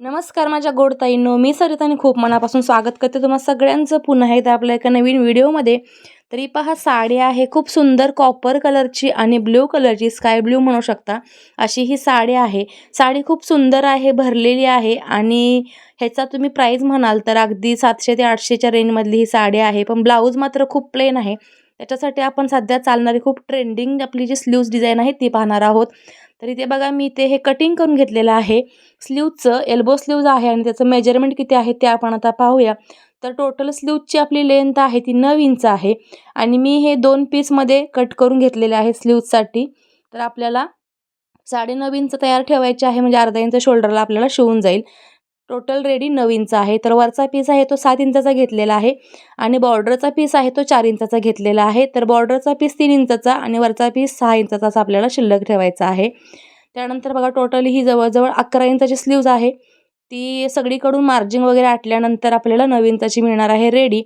नमस्कार माझ्या गोड ताईंनो मी सरिताने खूप मनापासून स्वागत करते तुम्हाला सगळ्यांचं. पुन्हा एकदा आपल्या एका नवीन व्हिडिओमध्ये. तरी पहा साडी आहे खूप सुंदर कॉपर कलरची आणि ब्ल्यू कलरची स्काय ब्ल्यू म्हणू शकता अशी ही साडी आहे. साडी खूप सुंदर आहे भरलेली आहे आणि ह्याचा तुम्ही प्राईज म्हणाल तर अगदी सातशे ते आठशेच्या रेंजमधली ही साडी आहे. पण ब्लाऊज मात्र खूप प्लेन आहे. त्याच्यासाठी आपण सध्या चालणारी खूप ट्रेंडिंग आपली जी स्लीव्ज डिझाईन आहे ती पाहणार आहोत. तर इथे बघा मी इथे हे कटिंग करून घेतलेलं आहे. स्लीवचं एल्बो स्लीव्ज आहे आणि त्याचं मेजरमेंट किती आहे ते आपण आता पाहूया. तर टोटल स्लीवची आपली लेंथ आहे ती नऊ इंच आहे. आणि मी हे दोन पीसमध्ये कट करून घेतलेले आहे स्लीवसाठी तर आपल्याला साडेनऊ इंच तयार ठेवायचे आहे म्हणजे अर्धा इंच शोल्डरला आपल्याला शिवून जाईल. टोटल रेडी नऊ इंच आहे. तर वरचा पीस आहे तो सात इंचाचा घेतलेला आहे आणि बॉर्डरचा पीस आहे तो चार इंचाचा घेतलेला आहे. तर बॉर्डरचा पीस तीन इंचाचा आणि वरचा पीस सहा इंचाचाच आपल्याला शिल्लक ठेवायचा आहे. त्यानंतर बघा टोटली ही जवळजवळ अकरा इंचाची स्लीव्ज आहे. ती सगळीकडून मार्जिंग वगैरे आटल्यानंतर आपल्याला नऊ इंचाची मिळणार आहे रेडी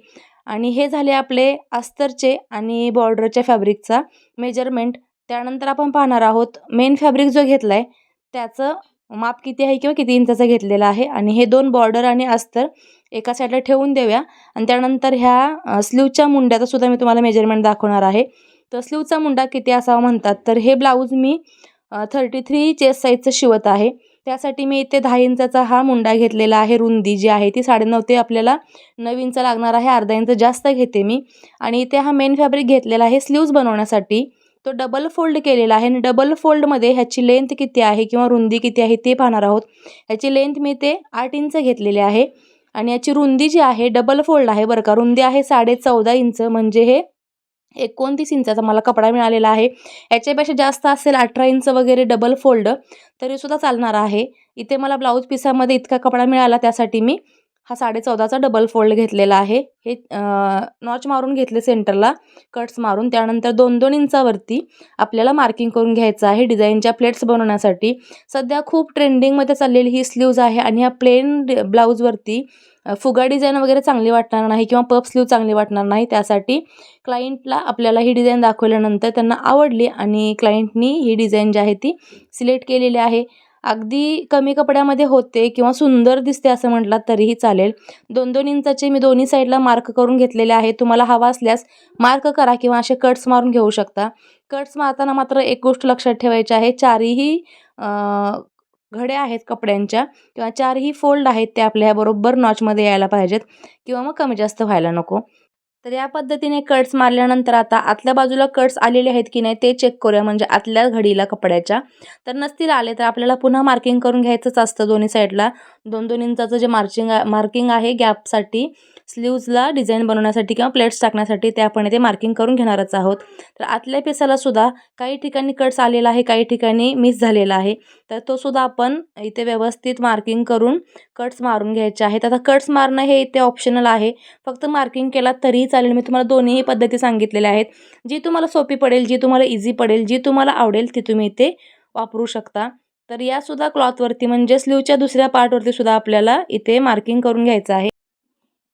आणि हे झाले आपले अस्तरचे आणि बॉर्डरच्या फॅब्रिकचा मेजरमेंट त्यानंतर आपण पाहणार आहोत मेन फॅब्रिक जो घेतला आहे त्याचं माप किती आहे किंवा किती इंचाचा घेतलेला आहे? आणि हे दोन बॉर्डर आणि अस्तर एका साईडला ठेवून देऊया. आणि त्यानंतर ह्या स्लीवच्या मुंड्याचा सुद्धा मी तुम्हाला मेजरमेंट दाखवणार आहे. तर स्लीवचा मुंडा किती असावा म्हणतात? तर हे ब्लाऊज मी थर्टी थ्री चेस्ट साईजचं शिवत आहे. त्यासाठी मी इथे दहा इंचाचा हा मुंडा घेतलेला आहे रुंदी जी आहे ती साडेनऊ ते आपल्याला नऊ इंच लागणार आहे. अर्धा इंच जास्त घेते मी. आणि इथे हा मेन फॅब्रिक घेतलेला आहे स्लीव्ज बनवण्यासाठी. तो डबल फोल्ड केलेला आहे. आणि डबल फोल्डमध्ये ह्याची लेंथ किती आहे किंवा रुंदी किती आहे ते पाहणार आहोत. ह्याची लेंथ मी ते आठ इंच घेतलेली आहे. आणि याची रुंदी जी आहे डबल फोल्ड आहे बरं का. रुंदी आहे साडे चौदा इंच. म्हणजे हे एकोणतीस इंचाचा मला कपडा मिळालेला आहे. याच्यापेक्षा जास्त असेल अठरा इंच वगैरे डबल फोल्ड तरीसुद्धा चालणार आहे. इथे मला ब्लाऊज पिसामध्ये इतका कपडा मिळाला त्यासाठी मी हा साडे चौदाचा डबल फोल्ड घेतलेला आहे. हे नॉच मारून घेतले सेंटरला कट्स मारून त्यानंतर दोन दोन इंचावरती आपल्याला मार्किंग करून घ्यायचं आहे. डिझाईनच्या प्लेट्स बनवण्यासाठी. सध्या खूप ट्रेंडिंगमध्ये चाललेली ही स्लीव्ज आहे आणि ह्या प्लेन ब्लाऊजवरती फुगा डिझाईन वगैरे चांगली वाटणार नाही किंवा पप स्लीव चांगली वाटणार नाही. त्यासाठी क्लायंटला आपल्याला ही डिझाईन दाखवल्यानंतर त्यांना आवडली आणि क्लायंटनी ही डिझाईन जी आहे ती सिलेक्ट केलेली आहे. अगदी कमी कपड्यामध्ये होते किंवा सुंदर दिसते असं म्हटलात तरीही चालेल. दोन दोन इंचाचे मी दोन्ही साईडला मार्क करून घेतलेले आहे तुम्हाला हवा असल्यास मार्क करा किंवा असे कट्स मारून घेऊ शकता. कट्स मारताना मात्र एक गोष्ट लक्षात ठेवायची आहे. चारही घड्या आहेत कपड्यांच्या किंवा चारही फोल्ड आहेत ते आपल्या बरोबर नॉचमध्ये यायला पाहिजेत. किंवा मग कमी जास्त व्हायला नको. तर या पद्धतीने कट्स मारल्यानंतर आता आतल्या बाजूला कट्स आलेले आहेत की नाही ते चेक करूया म्हणजे आतल्या घडीला कपड्याच्या. तर नसतील आले तर आपल्याला पुन्हा मार्किंग करून घ्यायचंच असतं दोन्ही साईडला दोन दोन इंचाचं जे मार्चिंग मार्किंग आहे गॅपसाठी स्लीव्जला डिझाईन बनवण्यासाठी किंवा प्लेट्स टाकण्यासाठी ते आपण इथे मार्किंग करून घेणारच आहोत. तर आतल्या पिसाला सुद्धा काही ठिकाणी कट्स आलेला आहे काही ठिकाणी मिस झालेला आहे. तर तो सुद्धा आपण इथे व्यवस्थित मार्किंग करून कट्स मारून घ्यायचे आहेत. आता कट्स मारणं हे इथे ऑप्शनल आहे. फक्त मार्किंग केला तरीही चालेल. मी तुम्हाला दोन्हीही पद्धती सांगितलेल्या आहेत. जी तुम्हाला सोपी पडेल जी तुम्हाला इझी पडेल जी तुम्हाला आवडेल ती तुम्ही इथे वापरू शकता. तर यासुद्धा क्लॉथवरती म्हणजे स्लीवच्या दुसऱ्या पार्टवरती सुद्धा आपल्याला इथे मार्किंग करून घ्यायचं आहे.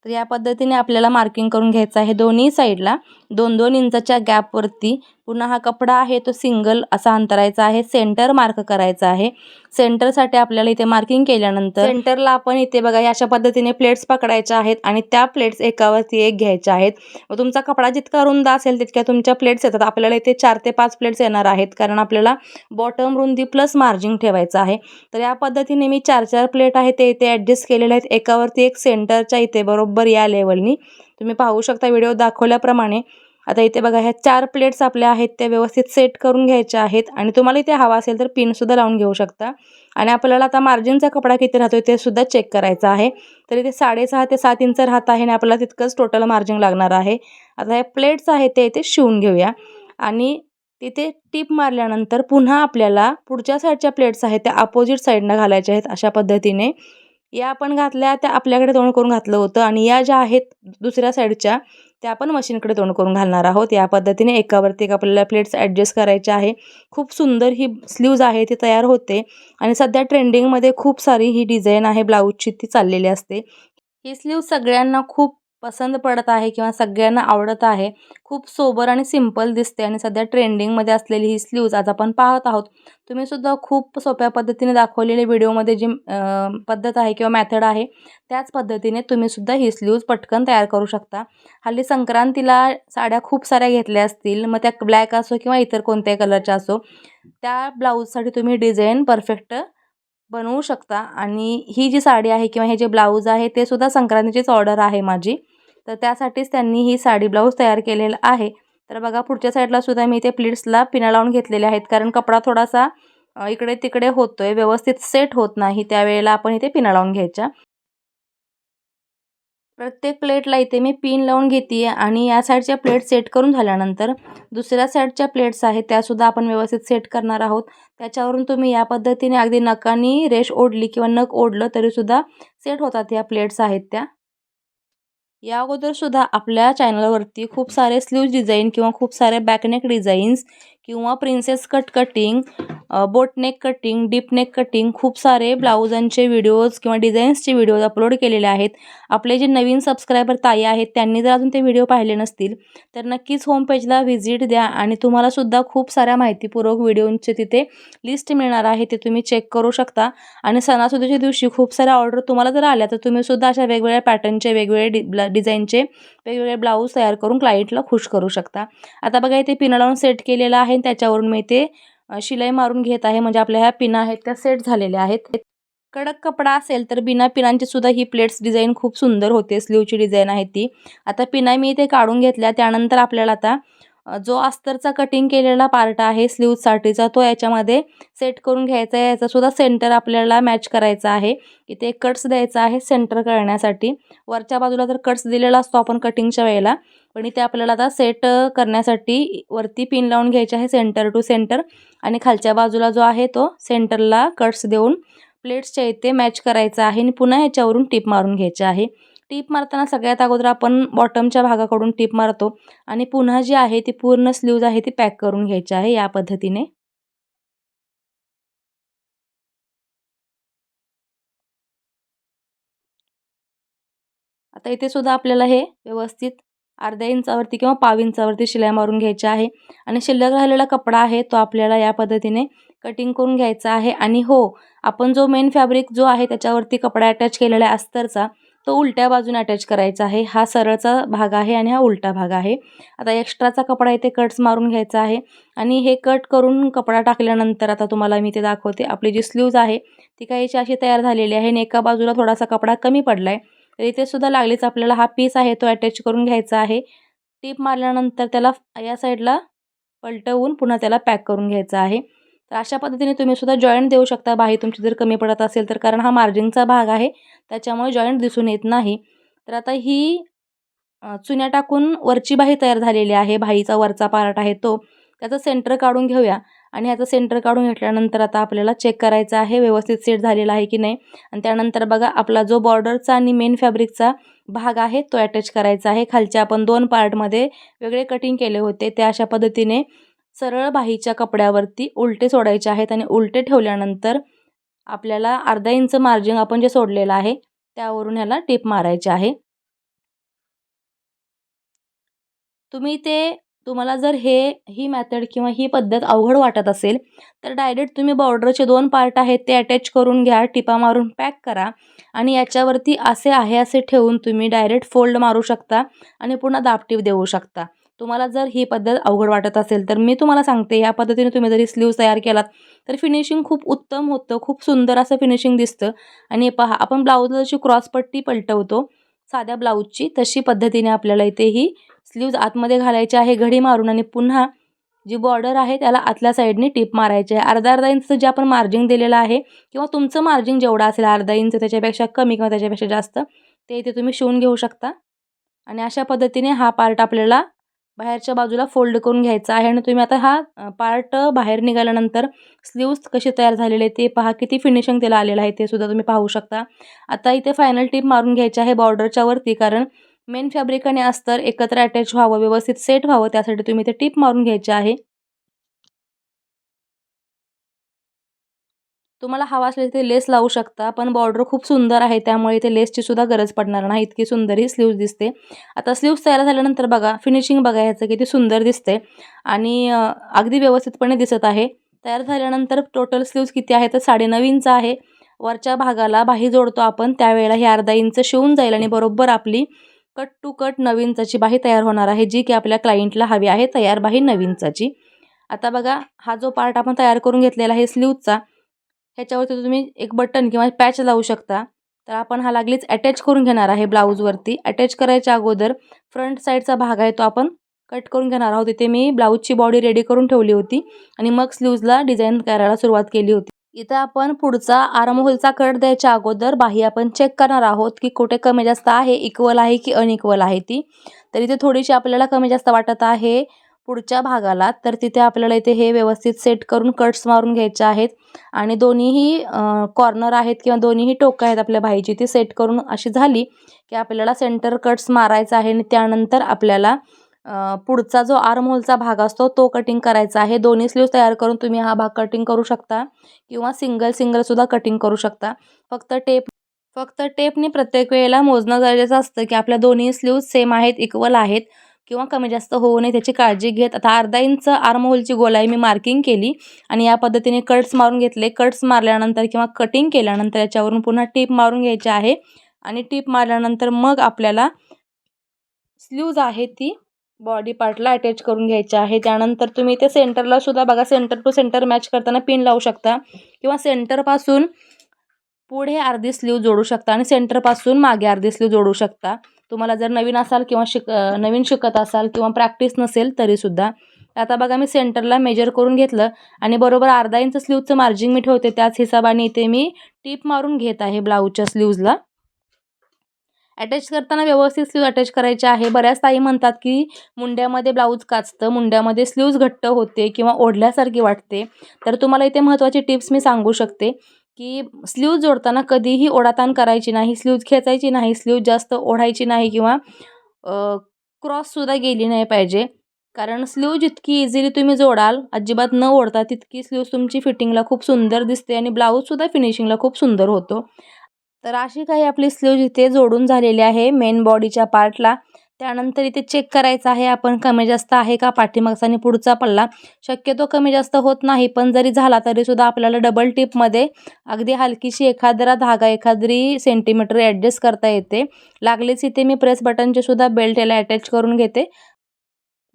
तर या पद्धतीने आपल्याला मार्किंग करून घ्यायचं आहे दोन्ही साईडला दोन दोन इंचाच्या गॅपवरती पुन्हा हा कपडा आहे तो सिंगल असा अंतरायचा आहे सेंटर मार्क करायचा आहे. सेंटरसाठी आपल्याला इथे मार्किंग केल्यानंतर सेंटरला आपण इथे बघा अशा पद्धतीने प्लेट्स पकडायच्या आहेत आणि त्या प्लेट्स एकावरती एक घ्यायच्या आहेत. मग तुमचा कपडा जितका रुंद असेल तितक्या तुमच्या प्लेट्स येतात. आपल्याला इथे चार ते पाच प्लेट्स येणार आहेत कारण आपल्याला बॉटम रुंदी प्लस मार्जिंग ठेवायचं आहे. तर या पद्धतीने मी चार चार प्लेट आहे ते इथे ॲडजस्ट केलेले आहेत. एकावरती एक सेंटरच्या इथे बरोबर या लेवलनी तुम्ही पाहू शकता व्हिडिओ दाखवल्याप्रमाणे आता इथे बघा ह्या चार प्लेट्स आपल्या आहेत त्या व्यवस्थित सेट करून घ्यायच्या आहेत आणि तुम्हाला इथे हवा असेल तर पिनसुद्धा लावून घेऊ शकता. आणि आपल्याला आता मार्जिनचा कपडा किती राहतो ते सुद्धा चेक करायचा आहे. तर इथे साडेसहा ते सात इंच राहत आहे आणि आपल्याला तितकंच टोटल मार्जिन लागणार आहे. आता हे प्लेट्स आहेत ते इथे शिवून घेऊया. आणि तिथे टीप मारल्यानंतर पुन्हा आपल्याला पुढच्या साईडच्या प्लेट्स आहेत त्या अपोजिट साईडनं घालायच्या आहेत अशा पद्धतीने. या आपण घातल्या त्या आपल्याकडे तोंड करून घातलं होतं आणि या ज्या आहेत दुसऱ्या साईडच्या त्या आपण मशीनकडे तोंड करून घालणार आहोत. या पद्धतीने एकावरती एक आपल्याला प्लेट्स ॲडजस्ट करायचे आहे. खूप सुंदर ही स्लीव्ज आहे ती तयार होते आणि सध्या ट्रेंडिंगमध्ये खूप सारी ही डिझाईन आहे ब्लाऊजची ती चाललेली असते. ही स्लीव सगळ्यांना खूप पसंत पडत आहे किंवा सगळ्यांना आवडत आहे खूप सोबर आणि सिंपल दिसते आणि सध्या ट्रेंडिंगमध्ये असलेली ही स्लीव्ज आज आपण पाहत आहोत. तुम्हीसुद्धा खूप सोप्या पद्धतीने दाखवलेले व्हिडिओमध्ये जी पद्धत आहे किंवा मॅथड आहे त्याच पद्धतीने तुम्हीसुद्धा ही स्लीव्ज पटकन तयार करू शकता. हल्ली संक्रांतीला साड्या खूप साऱ्या घेतल्या असतील मग त्या ब्लॅक असो किंवा इतर कोणत्याही कलरच्या असो त्या ब्लाऊजसाठी तुम्ही डिझाईन परफेक्ट बनवू शकता. आणि ही जी साडी आहे किंवा हे जे ब्लाऊज आहे ते सुद्धा संक्रांतीचीच ऑर्डर आहे माझी. तर त्यासाठीच त्यांनी ही साडी ब्लाऊज तयार केलेलं आहे. तर बघा पुढच्या साईडला सुद्धा मी ते प्लीट्सला पिना लावून घेतलेले आहेत. कारण कपडा थोडासा इकडे तिकडे होतो आहे व्यवस्थित सेट होत नाही. त्यावेळेला आपण इथे पिना लावून घ्यायच्या. प्रत्येक प्लेटला इथे मी पिन लावून घेते आणि या साईडच्या प्लेट सेट करून झाल्यानंतर दुसऱ्या साईडच्या प्लेट्स आहेत त्यासुद्धा आपण व्यवस्थित सेट करणार आहोत. त्याच्यावरून तुम्ही या पद्धतीने अगदी नकानी रेश ओढली किंवा नक ओढलं तरीसुद्धा सेट होतात या प्लेट्स आहेत त्या. या अगोदरसुद्धा आपल्या चॅनलवरती खूप सारे स्लीव्ज डिझाईन किंवा खूप सारे बॅकनेक डिझाईन्स किंवा princess cut cutting boat neck cutting deep neck cutting खूप सारे ब्लाऊजांचे व्हिडिओज किंवा डिझाईन्सचे व्हिडिओज अपलोड केलेले आहेत. आपले जे नवीन सबस्क्रायबर ताई आहेत त्यांनी जर अजून ते व्हिडिओ पाहिले नसतील तर नक्कीच होम पेजला व्हिजिट द्या आणि तुम्हालासुद्धा खूप साऱ्या माहितीपूर्वक व्हिडिओंचे तिथे लिस्ट मिळणार आहे ते तुम्ही चेक करू शकता. आणि सणासुदीच्या दिवशी खूप साऱ्या ऑर्डर तुम्हाला जर आल्या तर तुम्हीसुद्धा अशा वेगवेगळ्या पॅटर्नचे वेगवेगळे डि डिझाईनचे वेगवेगळे ब्लाऊज तयार करून क्लायंटला खुश करू शकता. आता बघा इथे पिना लावून सेट केलेलं आहे त्याच्यावरून मी ते शिलाई मारून घेत आहे. म्हणजे आपल्या ह्या पिना आहेत त्या सेट झालेल्या आहेत. कडक कपडा असेल तर बिना पिनांची सुद्धा ही प्लेट्स डिझाईन खूप सुंदर होते. स्लीवची डिझाईन आहे ती. आता पिना मी इथे काढून घेतल्या. त्यानंतर आपल्याला आता जो अस्तरचा कटिंग केलेला पार्ट आहे स्लीवसाठीचा तो याच्यामध्ये सेट करून घ्यायचा आहे. याचासुद्धा सेंटर आपल्याला मॅच करायचा आहे. इथे कट्स द्यायचा आहे सेंटर करण्यासाठी. वरच्या बाजूला जर कट्स दिलेला असतो आपण कटिंगच्या वेळेला पण इथे आपल्याला आता सेट करण्यासाठी वरती पिन लावून घ्यायचे आहे सेंटर टू सेंटर आणि खालच्या बाजूला जो आहे तो सेंटरला कट्स देऊन प्लेट्सच्या इथे मॅच करायचा आहे. आणि पुन्हा ह्याच्यावरून टीप मारून घ्यायची आहे. टीप मारताना सगळ्यात अगोदर आपण बॉटमच्या भागाकडून टीप मारतो. आणि पुन्हा जी आहे ती पूर्ण स्लीव्ज आहे ती पॅक करून घ्यायची आहे या पद्धतीने. आता इथे सुद्धा आपल्याला हे व्यवस्थित अर्ध्या इंचावरती किंवा पाव इंचावरती शिलाई मारून घ्यायची आहे. आणि शिल्लक राहिलेला कपडा आहे तो आपल्याला या पद्धतीने कटिंग करून घ्यायचा आहे. आणि हो आपण जो मेन फॅब्रिक जो आहे त्याच्यावरती कपडा अटॅच केलेला आहे अस्तरचा तो उलट्या बाजूने अटॅच करायचा आहे. हा सरळचा भाग आहे आणि हा उलटा भाग आहे. आता एक्स्ट्राचा कपडा इथे कट्स मारून घ्यायचा आहे. आणि हे कट करून कपडा टाकल्यानंतर आता तुम्हाला मी ते दाखवते. आपली जी स्लीव्ज आहे ती काहीशी अशी तयार झालेली आहे आणि एका बाजूला थोडासा कपडा कमी पडला आहे तर इथे सुद्धा लागलीच. आपल्याला हा पीस आहे तो अटॅच करून घ्यायचा आहे. टीप मारल्यानंतर त्याला या साईडला पलटवून पुन्हा त्याला पॅक करून घ्यायचा आहे. तर अशा पद्धतीने तुम्ही सुद्धा जॉईंट देऊ शकता. बाही तुमची जर कमी पडत असेल तर कारण हा मार्जिनचा भाग आहे. त्याच्यामुळे जॉईंट दिसून येत नाही. तर आता ही चुन्या टाकून वरची बाही तयार झालेली आहे. बाहीचा वरचा पार्ट आहे तो. त्याचं सेंटर काढून घेऊया. आणि ह्याचं सेंटर काढून घेतल्यानंतर आता आपल्याला चेक करायचं आहे व्यवस्थित सेट झालेला आहे की नाही. आणि त्यानंतर बघा आपला जो बॉर्डरचा आणि मेन फॅब्रिकचा भाग आहे तो अटॅच करायचा आहे. खालच्या आपण दोन पार्टमध्ये वेगळे कटिंग केले होते. त्या अशा पद्धतीने सरळ बाहीच्या कपड्यावरती उलटे सोडायचे आहेत आणि उलटे ठेवल्यानंतर आपल्याला अर्धा इंच मार्जिन आपण जे सोडलेलं आहे त्यावरून ह्याला टिप मारायचे आहे. तुम्ही ते तुम्हाला जर हे ही मॅथड किंवा ही पद्धत अवघड वाटत असेल तर डायरेक्ट तुम्ही बॉर्डरचे दोन पार्ट आहेत ते अटॅच करून घ्या टिपा मारून पॅक करा आणि याच्यावरती असे आहे असे ठेवून तुम्ही डायरेक्ट फोल्ड मारू शकता आणि पुन्हा दापटीप देऊ शकता. तुम्हाला जर ही पद्धत अवघड वाटत असेल तर मी तुम्हाला सांगते या पद्धतीने तुम्ही जरी स्लीव्ज तयार केलात तर फिनिशिंग खूप उत्तम होतं खूप सुंदर असं फिनिशिंग दिसतं. आणि पहा आपण ब्लाऊजला जशी क्रॉसपट्टी पलटवतो साध्या ब्लाऊजची तशी पद्धतीने आपल्याला इथे ही स्लीव्ज आतमध्ये घालायचे आहे घडी मारून आणि पुन्हा जी बॉर्डर आहे त्याला आतल्या साईडने टीप मारायची आहे. अर्धा अर्धा इंचचं जे आपण मार्जिंग दिलेलं आहे किंवा तुमचं मार्जिंग जेवढं असेल अर्धा इंच त्याच्यापेक्षा कमी किंवा त्याच्यापेक्षा जास्त ते इथे तुम्ही शिवून घेऊ शकता. आणि अशा पद्धतीने हा पार्ट आपल्याला बाहेरच्या बाजूला फोल्ड करून घ्यायचा आहे आणि तुम्ही आता हा पार्ट बाहेर निघाल्यानंतर स्लीव्स कशी तयार झालेले आहे ते पहा किती फिनिशिंग त्याला आलेलं आहे ते सुद्धा तुम्ही पाहू शकता. आता इथे फायनल टीप मारून घ्यायची आहे बॉर्डरच्या वरती कारण मेन फॅब्रिक आणि अस्तर एकत्र अटॅच व्हावं व्यवस्थित सेट व्हावं त्यासाठी तुम्ही ते टीप मारून घ्यायचे आहे. तुम्हाला हवा असले ते लेस लावू शकता पण बॉर्डर खूप सुंदर आहे त्यामुळे इथे लेसची सुद्धा गरज पडणार नाही. इतकी सुंदर ही स्लीव्ज दिसते. आता स्लीव्ज तयार झाल्यानंतर बघा फिनिशिंग बघा ह्याचं किती सुंदर दिसते आणि अगदी व्यवस्थितपणे दिसत आहे. तयार झाल्यानंतर टोटल स्लीव्ज किती आहे तर साडेनऊ इंच आहे. वरच्या भागाला बाही जोडतो आपण त्यावेळेला ही अर्धा इंच शिवून जाईल आणि बरोबर आपली कट टू कट नवीनचाची बाही तयार होणार आहे जी की आपल्या क्लायंटला हवी आहे तयार बाही नवीनचाची आता बघा हा जो पार्ट आपण तयार करून घेतलेला आहे स्लीवचा ह्याच्यावरती तुम्ही एक बटन किंवा पॅच लावू शकता. तर आपण हा लागलीच अटॅच करून घेणार आहे ब्लाऊजवरती अटॅच करायच्या अगोदर फ्रंट साईडचा भाग आहे तो आपण कट करून घेणार आहोत. तिथे मी ब्लाऊजची बॉडी रेडी करून ठेवली होती आणि मग स्लीव्जला डिझाईन करायला सुरुवात केली होती. इथं आपण पुढचा आर्महोलचा कट द्यायच्या अगोदर बाही आपण चेक करणार आहोत की कुठे कमी जास्त आहे इक्वल आहे की अनइक्वल आहे ती. तर इथे थोडीशी आपल्याला कमी जास्त वाटत आहे पुढच्या भागाला तर तिथे आपल्याला इथे हे व्यवस्थित सेट करून कट्स मारून घ्यायचे आहेत. आणि दोन्हीही कॉर्नर आहेत किंवा दोन्हीही टोकं आहेत आपल्या बाईची ती सेट करून अशी झाली की आपल्याला सेंटर कट्स मारायचं आहे आणि त्यानंतर आपल्याला पुढचा जो आर्महोलचा भाग असतो तो कटिंग करायचा आहे. दोन्ही स्लीव्ज तयार करून तुम्ही हा भाग कटिंग करू शकता किंवा सिंगल सिंगलसुद्धा कटिंग करू शकता. फक्त टेप फक्त टेपने प्रत्येक वेळेला मोजणं गरजेचं असतं की आपल्या दोन्ही स्लीव्ज सेम आहेत इक्वल आहेत किंवा कमी जास्त होऊ नये त्याची काळजी घेत. आता अर्धा इंच आर्महोलची गोलाई मी मार्किंग केली आणि या पद्धतीने कट्स मारून घेतले. कट्स मारल्यानंतर किंवा कटिंग केल्यानंतर याच्यावरून पुन्हा टीप मारून घ्यायची आहे आणि टीप मारल्यानंतर मग आपल्याला स्लीव्ज आहे ती बॉडी पार्टला अटॅच करून घ्यायचे आहे. त्यानंतर तुम्ही ते सेंटरला सुद्धा बघा सेंटर टू सेंटर मॅच करताना पिन लावू शकता. किंवा सेंटरपासून पुढे अर्धी स्लीव जोडू शकता आणि सेंटरपासून मागे अर्धी स्लीव जोडू शकता. तुम्हाला जर नवीन असाल किंवा शिक नवीन शिकत असाल किंवा प्रॅक्टिस नसेल तरीसुद्धा आता बघा मी सेंटरला मेजर करून घेतलं आणि बरोबर अर्धा इंच स्लीवचं मार्जिंग मी ठेवते. त्याच हिशोबाने इथे मी टीप मारून घेत आहे ब्लाऊजच्या स्लीव्जला अटॅच करताना व्यवस्थित स्लीव अटॅच करायचे आहे. बऱ्याच ताई म्हणतात की मुंड्यामध्ये ब्लाऊज काचतं मुंड्यामध्ये स्लीव्ज घट्ट होते किंवा ओढल्यासारखी वाटते. तर तुम्हाला इथे महत्त्वाची टिप्स मी सांगू शकते की स्लीव जोडताना कधीही ओढाताण करायची नाही स्लीव्ज खेचायची नाही स्लीव जास्त ओढायची नाही किंवा क्रॉससुद्धा गेली नाही पाहिजे. कारण स्लीव जितकी इझिली तुम्ही जोडाल अजिबात न ओढता तितकी स्लीव्ज तुमची फिटिंगला खूप सुंदर दिसते आणि ब्लाऊजसुद्धा फिनिशिंगला खूप सुंदर होतो. तर अशी काही आपली स्लीव्ज इथे जोडून झालेली आहे मेन बॉडीच्या पार्टला त्यानंतर इथे चेक करायचं आहे आपण कमी जास्त आहे का पाठीमागचा आणि पुढचा पल्ला? शक्यतो कमी जास्त होत नाही पण जरी झाला तरीसुद्धा आपल्याला डबल टिपमध्ये अगदी हलकीशी एखादरा धागा एखादरी सेंटीमीटर ॲडजस्ट करता येते. लागलीच इथे मी प्रेस बटनचे सुद्धा बेल्ट याला अटॅच करून घेते.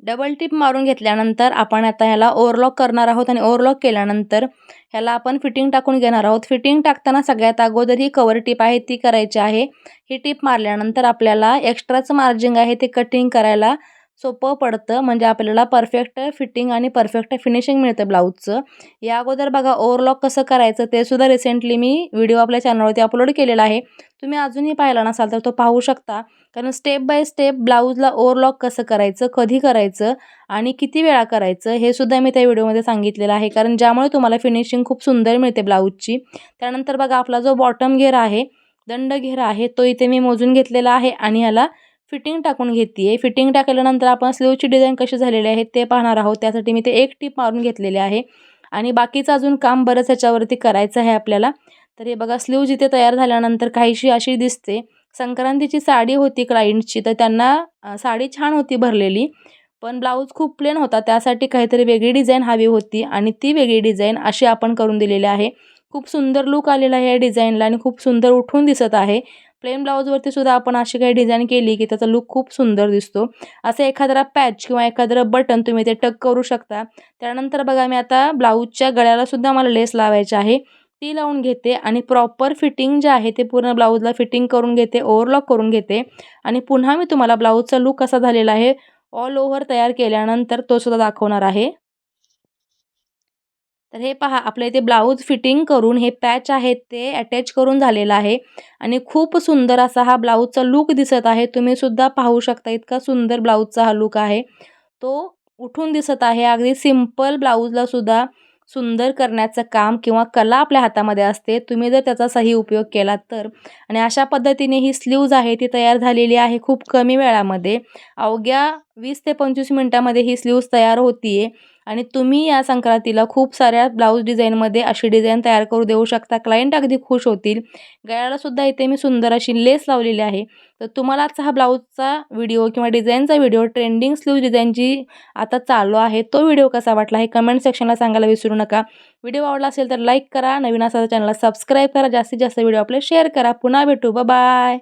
डबल टिप मारून घेतल्यानंतर आपण आता ह्याला ओव्हरलॉक करणार आहोत आणि ओव्हरलॉक केल्यानंतर ह्याला आपण फिटिंग टाकून घेणार आहोत. फिटिंग टाकताना सगळ्यात अगोदर ही कवर टिप आहे ती करायची आहे. ही टिप मारल्यानंतर आपल्याला एक्स्ट्राचं मार्जिंग आहे ते कटिंग करायला सोपं पडतं. म्हणजे आपल्याला परफेक्ट फिटिंग आणि परफेक्ट फिनिशिंग मिळतं ब्लाऊजचं. या अगोदर बघा ओव्हरलॉक कसं करायचं ते सुद्धा रिसेंटली मी व्हिडिओ आपल्या चॅनलवरती अपलोड केलेला आहे. तुम्ही अजूनही पाहिला नसाल तर तो पाहू शकता. कारण स्टेप बाय स्टेप ब्लाऊजला ओव्हरलॉक कसं करायचं कधी करायचं आणि किती वेळा करायचं हे सुद्धा मी त्या व्हिडिओमध्ये सांगितलेलं आहे. कारण ज्यामुळे तुम्हाला फिनिशिंग खूप सुंदर मिळते ब्लाऊजची. त्यानंतर बघा आपला जो बॉटम घेर आहे दंड घेर आहे तो इथे मी मोजून घेतलेला आहे आणि ह्याला फिटिंग टाकून घेते आहे फिटिंग टाकल्यानंतर आपण स्लीवची डिझाईन कशी झालेली आहे ते पाहणार आहोत. त्यासाठी मी ते एक टीप मारून घेतलेले आहे. आणि बाकीचं अजून काम बरंच ह्याच्यावरती करायचं आहे आपल्याला. तर हे बघा स्लीव जिथे तयार झाल्यानंतर काहीशी अशी दिसते. संक्रांतीची साडी होती क्लायंटची तर त्यांना साडी छान होती भरलेली. पण ब्लाऊज खूप प्लेन होता. त्यासाठी काहीतरी वेगळी डिझाईन हवी होती आणि ती वेगळी डिझाईन अशी आपण करून दिलेली आहे. खूप सुंदर लुक आलेला आहे या डिझाईनला आणि खूप सुंदर उठून दिसत आहे. प्लेन ब्लाऊजवरती सुद्धा आपण अशी काही डिझाईन केली की त्याचा लुक खूप सुंदर दिसतो. असं एखादा पॅच किंवा एखादं बटन तुम्ही ते टक करू शकता. त्यानंतर बघा मी आता ब्लाऊजच्या गळ्याला सुद्धा मला लेस लावायची आहे. ती लावून घेते आणि प्रॉपर फिटिंग जे आहे ते पूर्ण ब्लाऊजला फिटिंग करून घेते ओव्हरलॉक करून घेते. आणि पुन्हा मी तुम्हाला ब्लाऊजचा लुक कसा झालेला आहे ऑल ओव्हर तयार केल्यानंतर तो सुद्धा दाखवणार आहे. तर हे पहा आपल्या इथे ब्लाऊज फिटिंग करून हे पॅच आहेत ते अटॅच करून झालेलं आहे. आणि खूप सुंदर असा हा ब्लाऊजचा लुक दिसत आहे. तुम्ही सुद्धा पाहू शकता इतका सुंदर ब्लाऊजचा हा लुक आहे. तो उठून दिसत आहे. अगदी सिंपल ब्लाऊजला सुद्धा सुंदर करण्याचं काम किंवा कला आपल्या हातामध्ये असते. तुम्ही जर त्याचा सही उपयोग केला तर. आणि अशा पद्धतीने ही स्लीव्ज आहे ती तयार झालेली आहे खूप कमी वेळामध्ये. अवघ्या वीस ते पंचवीस मिनटामध्ये ही स्लीव्ज तयार होती आहे आणि तुम्ही या संक्रांतीला खूप साऱ्या ब्लाऊज डिझाईनमध्ये अशी डिझाईन तयार करू देऊ शकता. क्लायंट अगदी खुश होतील. गळ्यालासुद्धा इथे मी सुंदर अशी लेस लावलेली आहे. तर तुम्हाला आजचा हा ब्लाऊजचा व्हिडिओ किंवा डिझाईनचा व्हिडिओ ट्रेंडिंग स्लीव डिझाईनची आता चालू आहे तो व्हिडिओ कसा वाटला हे कमेंट सेक्शनला सांगायला विसरू नका. व्हिडिओ आवडला असेल तर लाईक करा. नवीन असा चॅनलला सबस्क्राईब करा. जास्तीत जास्त व्हिडिओ आपले शेअर करा. पुन्हा भेटू. बाय